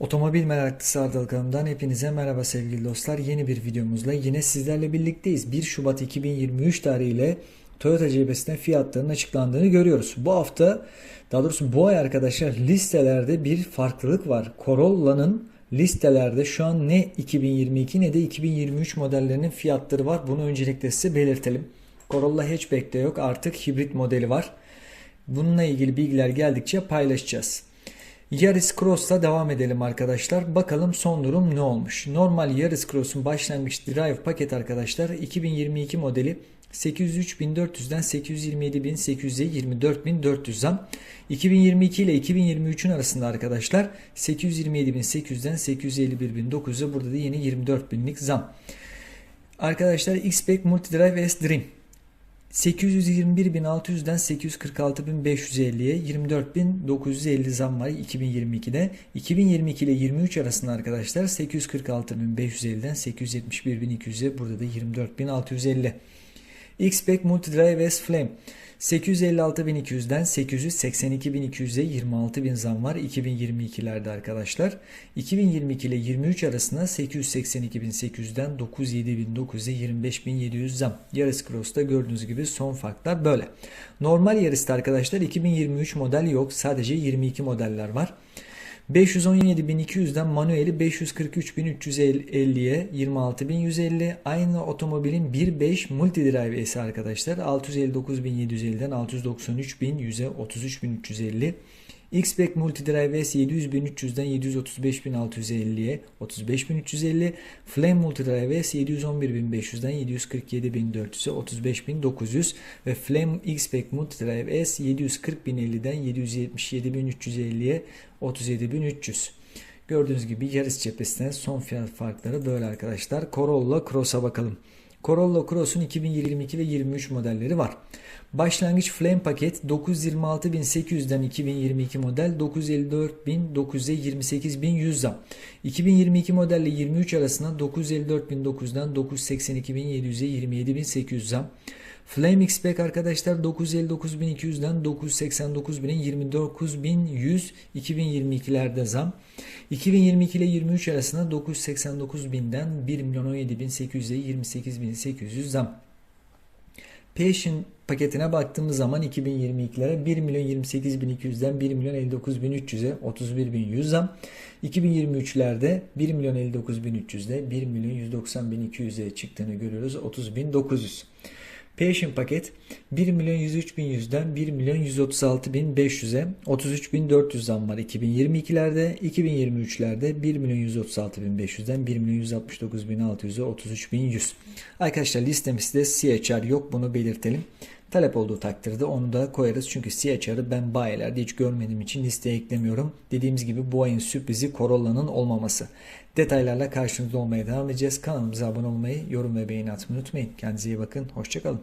Otomobil meraklısı Ardal kanalımdan hepinize merhaba sevgili dostlar. Yeni bir videomuzla yine sizlerle birlikteyiz. 1 Şubat 2023 tarihiyle Toyota cephesinden fiyatların açıklandığını görüyoruz. Bu hafta daha doğrusu bu ay arkadaşlar listelerde bir farklılık var. Corolla'nın listelerde şu an ne 2022 ne de 2023 modellerinin fiyatları var. Bunu öncelikle size belirtelim. Corolla hatchback'te yok artık hibrit modeli var. Bununla ilgili bilgiler geldikçe paylaşacağız. Yaris Cross'la devam edelim arkadaşlar. Bakalım son durum ne olmuş. Normal Yaris Cross'un başlangıç drive paket arkadaşlar 2022 modeli 803.400'den 827.800'e 24.400 zam. 2022 ile 2023'ün arasında arkadaşlar 827.800'den 851.900'e burada da yeni 24.000'lik zam. Arkadaşlar X-Pack Multidrive S Dream 821.600'den 846.550'ye 24.950 zam var 2022'de. 2022 ile 23 arasında arkadaşlar 846.550'den 871.200'e burada da 24.650. X-Pack Multidrive S Flame 856.200'den 882.200'e 26.000 zam var 2022'lerde arkadaşlar. 2022 ile 23 arasında 882.800'den 907.900'e 25.700 zam. Yaris Cross'ta gördüğünüz gibi son farklar böyle. Normal Yaris'te arkadaşlar 2023 model yok. Sadece 22 modeller var. 517.200'den manueli 543.350'ye 26.150 aynı otomobilin 1.5 multidrive S'i arkadaşlar. 659.750'den 693.100'e 33.350 X-Pack Multidrive S 700.300'den 735.650'ye 35.350 Flame Multidrive S 711.500'den 747.400'e 35.900 ve Flame X-Pack Multidrive S 740.050'den 777.350'ye 37.300 Gördüğünüz gibi yarış cephesinden son fiyat farkları böyle arkadaşlar. Corolla Cross'a bakalım. Corolla Cross'un 2022 ve 23 modelleri var. Başlangıç Flame paket 926.800'den 2022 model 954.900'e 28.100 zam. 2022 modelle 23 arasında 954.900'dan 982.700'e 27.800 zam. Flame X-Pack arkadaşlar 959.200'den 989.000'e 29.100 2022'lerde zam. 2022 ile 23 arasında 989.000'den 1.017.800'e 28.800 zam. Passion paketine baktığımız zaman 2022'lere 1 milyon 28.200'den 1 milyon 59.300'e 31.100 zam. 2023'lerde 1 milyon 59.300'de 1 milyon 190.200'e çıktığını görüyoruz. 30.900. Passion paket 1 milyon 103 bin 100'den 1 milyon 136 bin 500'e 33 bin 400 zam var 2022'lerde 2023'lerde 1 milyon 136 bin 500'den 1 milyon 169 bin 600'e 33 bin 100 Arkadaşlar listemizde CHR yok bunu belirtelim. Talep olduğu takdirde onu da koyarız. Çünkü CHR'ı ben bayilerde hiç görmediğim için listeye eklemiyorum. Dediğimiz gibi bu ayın sürprizi Corolla'nın olmaması. Detaylarla karşınızda olmaya devam edeceğiz. Kanalımıza abone olmayı, yorum ve beğeni atmayı unutmayın. Kendinize iyi bakın. Hoşçakalın.